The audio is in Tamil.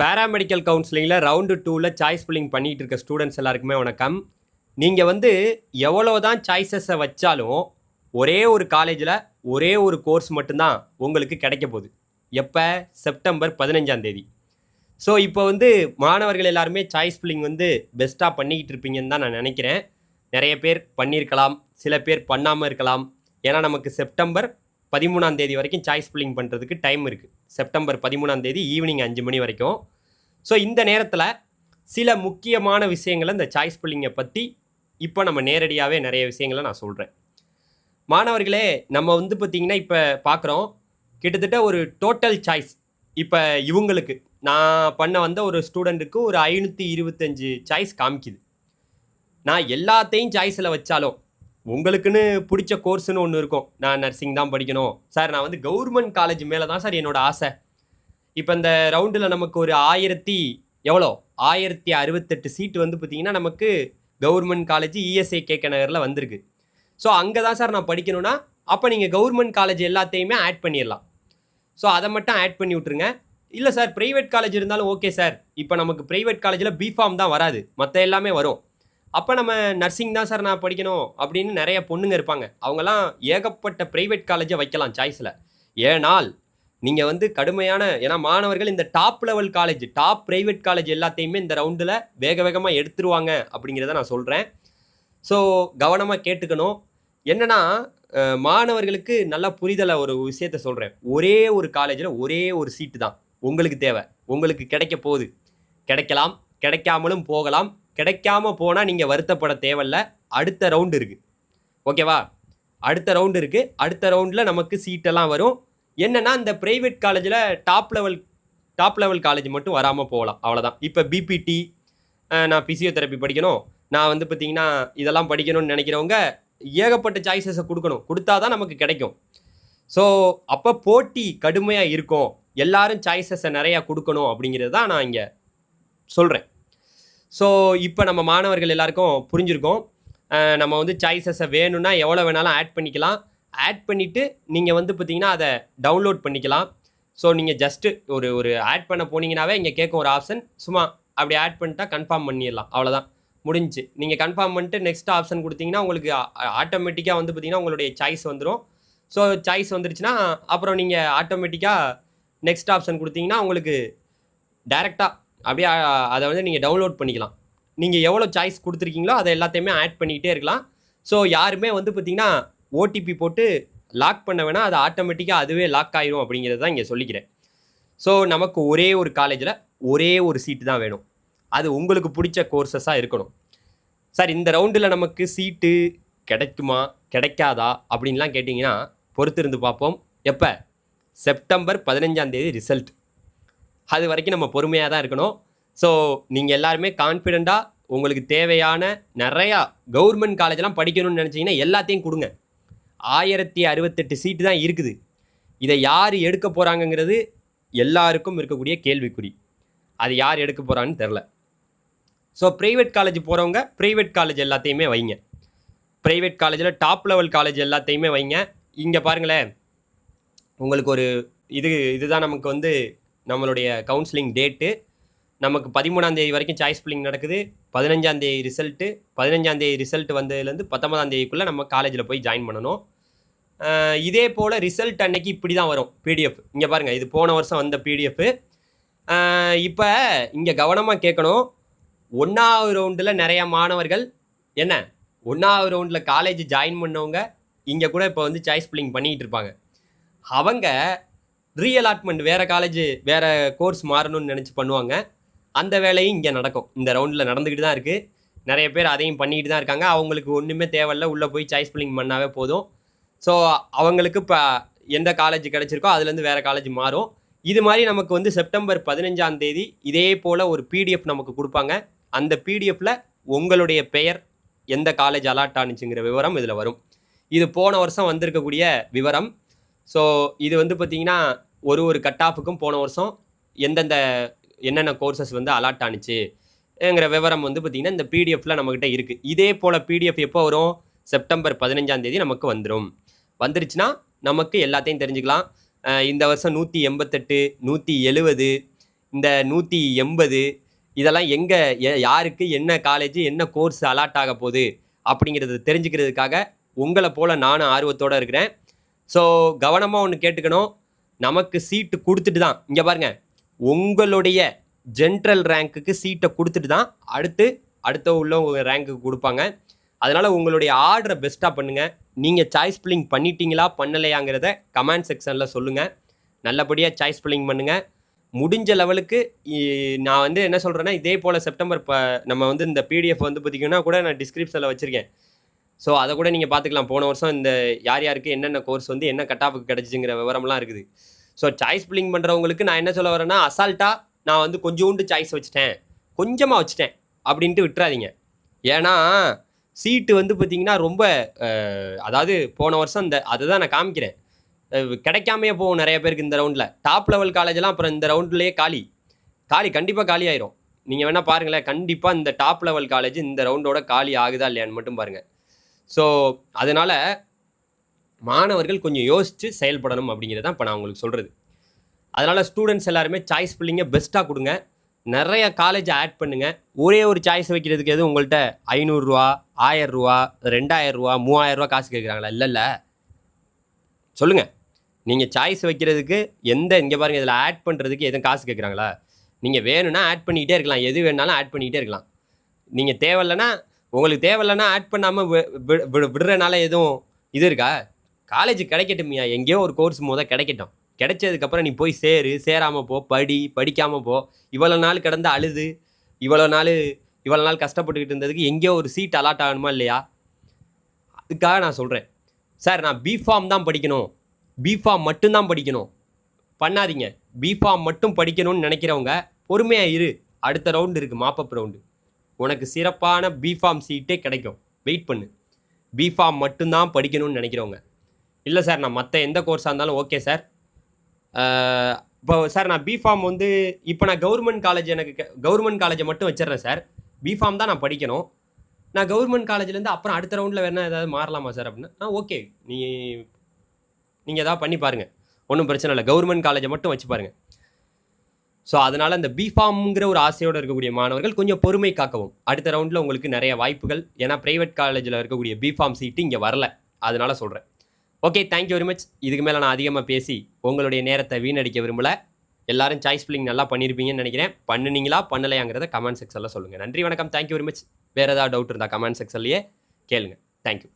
பேராமெடிக்கல் கவுன்சிலிங்கில் ரவுண்டு டூவில் சாய்ஸ் ஃபில்லிங் பண்ணிகிட்டு இருக்க ஸ்டூடெண்ட்ஸ் எல்லாருக்குமே வணக்கம். நீங்கள் வந்து எவ்வளோ தான் சாய்ஸஸை வச்சாலும் ஒரே ஒரு காலேஜில் ஒரே ஒரு கோர்ஸ் மட்டும்தான் உங்களுக்கு கிடைக்க போகுது. எப்போ? செப்டம்பர் பதினஞ்சாம் தேதி. ஸோ இப்போ வந்து மாணவர்கள் எல்லாருமே சாய்ஸ் ஃபில்லிங் வந்து பெஸ்ட்டாக பண்ணிக்கிட்டு இருப்பீங்கன்னு தான் நான் நினைக்கிறேன். நிறைய பேர் பண்ணியிருக்கலாம் சில பேர் பண்ணாமல் இருக்கலாம். ஏன்னா நமக்கு செப்டம்பர் பதிமூணாம் தேதி வரைக்கும் சாய்ஸ் ஃபில்லிங் பண்ணுறதுக்கு டைம் இருக்குது செப்டம்பர் பதிமூணாம் தேதி ஈவினிங் அஞ்சு மணி வரைக்கும். ஸோ இந்த நேரத்தில் சில முக்கியமான விஷயங்களை இந்த சாய்ஸ் ஃபில்லிங்கை பற்றி இப்போ நம்ம நேரடியாகவே நிறைய விஷயங்களை நான் சொல்கிறேன் மாணவர்களே நம்ம வந்து பார்த்திங்கன்னா இப்போ பார்க்குறோம் கிட்டத்தட்ட ஒரு டோட்டல் சாய்ஸ் இப்போ இவங்களுக்கு நான் பண்ண வந்த ஒரு ஸ்டூடெண்ட்டுக்கு ஒரு ஐநூற்றி இருபத்தஞ்சு சாய்ஸ் காமிக்குது. நான் எல்லாத்தையும் சாய்ஸில் வச்சாலும் உங்களுக்குன்னு பிடிச்ச கோர்ஸ்னு ஒன்று இருக்கும். நான் நர்சிங் தான் படிக்கணும். சார் நான் வந்து கவர்மெண்ட் காலேஜ் மேலே தான் சார் என்னோட ஆசை. இப்போ இந்த ரவுண்டில் நமக்கு ஒரு ஆயிரத்தி எவ்வளோ? ஆயிரத்தி அறுபத்தெட்டு சீட்டு வந்து பார்த்திங்கன்னா நமக்கு கவர்மெண்ட் காலேஜ் இஎஸ்ஐ கேக்க நகரில் வந்திருக்கு. ஸோ அங்கே தான் சார் நான் படிக்கணும்னா அப்போ நீங்கள் கவர்மெண்ட் காலேஜ் எல்லாத்தையுமே ஆட் பண்ணிடலாம். ஸோ அதை மட்டும் ஆட் பண்ணி விட்ருங்க இல்லை சார் ப்ரைவேட் காலேஜ் இருந்தாலும் ஓகே சார். இப்போ நமக்கு ப்ரைவேட் காலேஜில் பிஃபார்ம் தான் வராது. மற்ற எல்லாமே வரும். அப்போ நம்ம நர்சிங் தான் சார் நான் படிக்கணும் அப்படின்னு நிறைய பொண்ணுங்க இருப்பாங்க. அவங்கெல்லாம் ஏகப்பட்ட ப்ரைவேட் காலேஜை வைக்கலாம் சாய்ஸில் ஏனால் நீங்கள் வந்து கடுமையான ஏன்னா மாணவர்கள் இந்த top level college top private college எல்லாத்தையுமே இந்த ரவுண்டில் வேக வேகமாக எடுத்துருவாங்க அப்படிங்கிறத நான் சொல்கிறேன் ஸோ கவனமாக கேட்டுக்கணும். என்னென்னா மாணவர்களுக்கு நல்லா புரிதலை ஒரு விஷயத்த சொல்கிறேன் ஒரே ஒரு காலேஜில் ஒரே ஒரு சீட்டு தான். உங்களுக்கு தேவை. உங்களுக்கு கிடைக்க போகுது. கிடைக்கலாம். கிடைக்காமலும் போகலாம். கிடைக்காம போனால் நீங்கள் வருத்தப்பட தேவையில்ல. அடுத்த ரவுண்டு இருக்குது ஓகேவா அடுத்த ரவுண்டு இருக்குது அடுத்த ரவுண்டில் நமக்கு சீட்டெல்லாம் வரும். என்னன்னா இந்த ப்ரைவேட் காலேஜில் top level top level college மட்டும் வராமல் போகலாம். அவ்வளோதான் இப்போ பிபிடி நான் ஃபிசியோதெரப்பி படிக்கணும். நான் வந்து பார்த்திங்கன்னா இதெல்லாம் படிக்கணும்னு நினைக்கிறவங்க ஏகப்பட்ட சாய்ஸஸை கொடுக்கணும். கொடுத்தா தான் நமக்கு கிடைக்கும். ஸோ அப்போ போட்டி கடுமையாக இருக்கும். எல்லாரும் சாய்ஸஸை நிறையா கொடுக்கணும் அப்படிங்கிறது தான் நான் இங்கே சொல்கிறேன் ஸோ இப்போ நம்ம மாணவர்கள் எல்லாருக்கும் புரிஞ்சிருக்கோம். நம்ம வந்து சாய்ஸஸை வேணும்னா எவ்வளோ வேணாலும் ஆட் பண்ணிக்கலாம். ஆட் பண்ணிவிட்டு நீங்கள் வந்து பார்த்தீங்கன்னா அதை டவுன்லோட் பண்ணிக்கலாம். ஸோ நீங்கள் ஜஸ்ட்டு ஒரு ஒரு ஆட் பண்ண போனீங்கன்னாவே இங்கே கேட்கும் ஒரு ஆப்ஷன் சும்மா அப்படி ஆட் பண்ணிட்டா கன்ஃபார்ம் பண்ணிடலாம். அவ்வளோதான் முடிஞ்சு. நீங்கள் கன்ஃபார்ம் பண்ணிட்டு நெக்ஸ்ட் ஆப்ஷன் கொடுத்தீங்கன்னா உங்களுக்கு ஆட்டோமேட்டிக்காக வந்து பார்த்தீங்கன்னா உங்களுடைய சாய்ஸ் வந்துடும் ஸோ சாய்ஸ் வந்துருச்சுன்னா அப்புறம் நீங்கள் ஆட்டோமேட்டிக்காக நெக்ஸ்ட் ஆப்ஷன் கொடுத்தீங்கன்னா உங்களுக்கு டேரெக்டாக அப்படியே அதை வந்து நீங்கள் டவுன்லோட் பண்ணிக்கலாம். நீங்கள் எவ்வளோ சாய்ஸ் கொடுத்துருக்கீங்களோ அதை எல்லாத்தையுமே ஆட் பண்ணிக்கிட்டே இருக்கலாம். ஸோ யாருமே வந்து பார்த்தீங்கன்னா ஓடிபி போட்டு லாக் பண்ண வேணால் அது ஆட்டோமேட்டிக்காக அதுவே லாக் ஆயிரும் அப்படிங்கிறது தான் இங்கே சொல்லிக்கிறேன். ஸோ நமக்கு ஒரே ஒரு காலேஜில் ஒரே ஒரு சீட்டு தான் வேணும். அது உங்களுக்கு பிடிச்ச கோர்சஸாக இருக்கணும். சார் இந்த ரவுண்டில் நமக்கு சீட்டு கிடைக்குமா? கிடைக்காதா? அப்படின்லாம் கேட்டிங்கன்னா பொறுத்திருந்து பார்ப்போம். எப்போ? செப்டம்பர் பதினஞ்சாந்தேதி ரிசல்ட் அது வரைக்கும் நம்ம பொறுமையாக தான் இருக்கணும். ஸோ நீங்கள் எல்லாருமே கான்ஃபிடெண்ட்டாக உங்களுக்கு தேவையான நிறையா கவர்மெண்ட் காலேஜெலாம் படிக்கணும்னு நினச்சிங்கன்னா எல்லாத்தையும் கொடுங்க. ஆயிரத்தி அறுபத்தெட்டு சீட்டு தான் இருக்குது. இதை யார் எடுக்க போகிறாங்கங்கிறது எல்லாருக்கும் இருக்கக்கூடிய கேள்விக்குறி. அது யார் எடுக்க போகிறான்னு தெரில ஸோ ப்ரைவேட் காலேஜ் போகிறவங்க ப்ரைவேட் காலேஜ் எல்லாத்தையுமே வைங்க. ப்ரைவேட் காலேஜில் டாப் லெவல் காலேஜ் எல்லாத்தையுமே வைங்க. இங்கே பாருங்களேன். உங்களுக்கு ஒரு இது இதுதான் நமக்கு வந்து நம்மளுடைய கவுன்சிலிங் டேட்டு நமக்கு பதிமூணாம் தேதி வரைக்கும் சாய்ஸ் பில்லிங் நடக்குது. பதினஞ்சாம் தேதி ரிசல்ட்டு பதினஞ்சாம் தேதி ரிசல்ட் வந்ததுலேருந்து பத்தொன்பதாம் தேதிக்குள்ளே நம்ம காலேஜில் போய் ஜாயின் பண்ணணும். இதே போல் ரிசல்ட் அன்னைக்கு இப்படி தான் வரும் பிடிஎஃப் இங்கே பாருங்கள் இது போன வருஷம் வந்த பிடிஎஃப் இப்போ இங்கே கவனமாக கேட்கணும். ஒன்றாவது ரவுண்டில் நிறைய மாணவர்கள் என்ன? ஒன்றாவது ரவுண்டில் காலேஜ் ஜாயின் பண்ணவங்க இங்கே கூட இப்போ வந்து சாய்ஸ் பில்லிங் பண்ணிக்கிட்டு இருப்பாங்க. அவங்க ரீஅலாட்மெண்ட் வேறு காலேஜ் வேறு கோர்ஸ் மாறணும்னு நினச்சி பண்ணுவாங்க. அந்த வேலையும் இங்கே நடக்கும். இந்த ரவுண்டில் நடந்துக்கிட்டு தான் இருக்குது நிறைய பேர் அதையும் பண்ணிக்கிட்டு தான் இருக்காங்க. அவங்களுக்கு ஒன்றுமே தேவையில்ல. உள்ளே போய் சாய்ஸ் பில்லிங் பண்ணாவே போதும். ஸோ அவங்களுக்கு இப்போ எந்த காலேஜ் கிடச்சிருக்கோ அதுலேருந்து வேறு காலேஜ் மாறும். இது மாதிரி நமக்கு வந்து செப்டம்பர் பதினஞ்சாம் தேதி இதே போல் ஒரு பிடிஎஃப் நமக்கு கொடுப்பாங்க. அந்த பிடிஎஃப்பில் உங்களுடைய பெயர் எந்த காலேஜ் அலாட் ஆனிச்சுங்கிற விவரம் இதில் வரும். இது போன வருஷம் வந்திருக்கக்கூடிய விவரம். ஸோ இது வந்து பார்த்திங்கன்னா ஒரு ஒரு கட் ஆஃபுக்கும் போன வருஷம் எந்தெந்த என்னென்ன கோர்சஸ் வந்து அலாட் ஆனுச்சுங்கிற விவரம் வந்து பார்த்திங்கன்னா இந்த பிடிஎஃப்பில் நம்மக்கிட்ட இருக்குது இதே போல் பிடிஎஃப் எப்போ வரும்? செப்டம்பர் பதினஞ்சாம் தேதி நமக்கு வந்துடும் வந்துருச்சுன்னா நமக்கு எல்லாத்தையும் தெரிஞ்சுக்கலாம். இந்த வருஷம் நூற்றி எண்பத்தெட்டு நூற்றி எழுவது இந்த நூற்றி எண்பது இதெல்லாம் எங்கே யாருக்கு என்ன காலேஜ் என்ன கோர்ஸ் அலாட் ஆக போகுது அப்படிங்கிறத தெரிஞ்சுக்கிறதுக்காக உங்களை போல் நானும் ஆர்வத்தோடு இருக்கிறேன். ஸோ கவனமாக ஒன்று கேட்டுக்கணும். நமக்கு சீட்டு கொடுத்துட்டு தான். இங்கே பாருங்க. உங்களுடைய ஜென்ரல் ரேங்க்குக்கு சீட்டை கொடுத்துட்டு தான் அடுத்து அடுத்த உள்ள ரேங்க்குக்கு கொடுப்பாங்க. அதனால் உங்களுடைய ஆர்டரை பெஸ்ட்டாக பண்ணுங்கள் நீங்கள் சாய்ஸ் பில்லிங் பண்ணிட்டீங்களா பண்ணலையாங்கிறத கமெண்ட் செக்ஷனில் சொல்லுங்கள் நல்லபடியாக சாய்ஸ் பில்லிங் பண்ணுங்கள் முடிஞ்ச லெவலுக்கு நான் வந்து என்ன சொல்கிறேன்னா இதே போல் செப்டம்பர் இப்போ நம்ம வந்து இந்த பிடிஎஃப் வந்து பார்த்திங்கன்னா கூட நான் டிஸ்கிரிப்ஷனில் வச்சுருக்கேன். ஸோ அதை கூட நீங்கள் பார்த்துக்கலாம். போன வருஷம் இந்த யார் யாருக்கு என்னென்ன கோர்ஸ் வந்து என்ன கட்டாப்புக்கு கிடச்சிங்கிற விவரம்லாம் இருக்குது. ஸோ சாய்ஸ் பில்லிங் பண்ணுறவங்களுக்கு நான் என்ன சொல்ல வரேன்னா அசால்ட்டாக நான் வந்து கொஞ்சோண்டு சாய்ஸ் வச்சுட்டேன். கொஞ்சமாக வச்சுட்டேன். அப்படின்ட்டு விட்டுறாதீங்க. ஏன்னா சீட்டு வந்து பார்த்தீங்கன்னா ரொம்ப அதாவது போன வருஷம் இந்த அதை தான் நான் காமிக்கிறேன். கிடைக்காமையே போகும் நிறைய பேருக்கு இந்த ரவுண்டில் டாப் லெவல் காலேஜெல்லாம் அப்புறம் இந்த ரவுண்ட்லேயே காலி. காலி கண்டிப்பாக காலி ஆயிரும். நீங்கள் வேணால் பாருங்களேன் கண்டிப்பாக இந்த டாப் லெவல் காலேஜ் இந்த ரவுண்டோட காலி ஆகுதா இல்லையான்னு மட்டும் பாருங்கள் ஸோ அதனால் மாணவர்கள் கொஞ்சம் யோசித்து செயல்படணும் அப்படிங்கிறத இப்போ நான் உங்களுக்கு சொல்கிறது அதனால் ஸ்டூடெண்ட்ஸ் எல்லாருமே சாய்ஸ் பில்லிங்கை பெஸ்ட்டாக கொடுங்க. நிறைய காலேஜ் ஆட் பண்ணுங்கள் ஒரே ஒரு சாய்ஸ் வைக்கிறதுக்கு எதுவும் உங்கள்கிட்ட ஐநூறுரூவா ஆயரூவா ரெண்டாயிரரூவா மூவாயிரரூவா காசு கேட்குறாங்களா இல்லைல்ல சொல்லுங்கள் நீங்கள் சாய்ஸ் வைக்கிறதுக்கு எந்த இங்கே பாருங்கள் இதில் ஆட் பண்ணுறதுக்கு எதுவும் காசு கேட்குறாங்களா நீங்கள் வேணும்னா ஆட் பண்ணிக்கிட்டே இருக்கலாம். எது வேணாலும் ஆட் பண்ணிக்கிட்டே இருக்கலாம். நீங்கள் தேவையில்லைன்னா உங்களுக்கு தேவையில்லைன்னா ஆட் பண்ணாமல் விடுறனால எதுவும் இது இருக்கா? காலேஜ் கிடைக்கட்டுமியா. எங்கேயோ ஒரு கோர்ஸ் முத கிடைக்கட்டும். கிடைச்சதுக்கப்புறம் நீ போய் சேரு சேராமல் போ படி படிக்காமல் போ. இவ்வளோ நாள் கிடந்து அழுது இவ்வளோ நாள் இவ்வளோ நாள் கஷ்டப்பட்டுக்கிட்டு இருந்ததுக்கு எங்கேயோ ஒரு சீட் அலாட் ஆகணுமா இல்லையா? அதுக்காக நான் சொல்கிறேன் சார் நான் பிஃபார்ம் தான் படிக்கணும். பிஃபார்ம் மட்டும்தான் படிக்கணும். பண்ணாதீங்க. பிஃபார்ம் மட்டும் படிக்கணும்னு நினைக்கிறவங்க பொறுமையாக இரு. அடுத்த ரவுண்டு இருக்குது மாப்பப் ரவுண்டு உனக்கு சிறப்பான பிஃபார்ம் சீட்டே கிடைக்கும். வெயிட் பண்ணு. பிஃபார்ம் மட்டும்தான் படிக்கணும்னு நினைக்கிறவங்க. இல்லை சார் நான் மற்ற எந்த கோர்ஸாக இருந்தாலும் ஓகே சார் இப்போ சார் நான் பிஃபார்ம் வந்து இப்போ நான் கவர்மெண்ட் காலேஜ் எனக்கு கவர்மெண்ட் காலேஜை மட்டும் வச்சிடுறேன் சார் பிஃபார்ம் தான் நான் படிக்கணும். நான் கவர்மெண்ட் காலேஜ்லேருந்து அப்புறம் அடுத்த ரவுண்டில் வேணால் ஏதாவது மாறலாமா சார் அப்படின்னா? ஆ ஓகே நீ நீங்கள் ஏதாவது பண்ணி பாருங்கள் ஒன்றும் பிரச்சனை இல்லை. கவர்மெண்ட் காலேஜை மட்டும் வச்சு பாருங்கள் ஸோ அதனால் அந்த பிஃபார்ம்ங்கிற ஒரு ஆசையோடு இருக்கக்கூடிய மாணவர்கள் கொஞ்சம் பொறுமை காக்கவும். அடுத்த ரவுண்டில் உங்களுக்கு நிறைய வாய்ப்புகள். ஏன்னா ப்ரைவேட் காலேஜில் இருக்கக்கூடிய பிஃபார்ம் சீட்டு இங்கே வரல. அதனால் சொல்கிறேன் ஓகே தேங்க்யூ வெரி மச் இதுக்கு மேலே நான் அதிகமாக பேசி உங்களுடைய நேரத்தை வீணடிக்க விரும்பலை. எல்லாரும் சாய்ஸ் ஃபில்லிங் நல்லா பண்ணியிருப்பீங்கன்னு நினைக்கிறேன். பண்ணுனீங்களா பண்ணலையாங்கிறத கமெண்ட் செக்ஷனில் சொல்லுங்கள் நன்றி வணக்கம். தேங்க்யூ வெரி மச் வேறு ஏதாவது டவுட் இருந்தால் கமெண்ட் செக்ஷன்லேயே கேளுங்க. தேங்க்யூ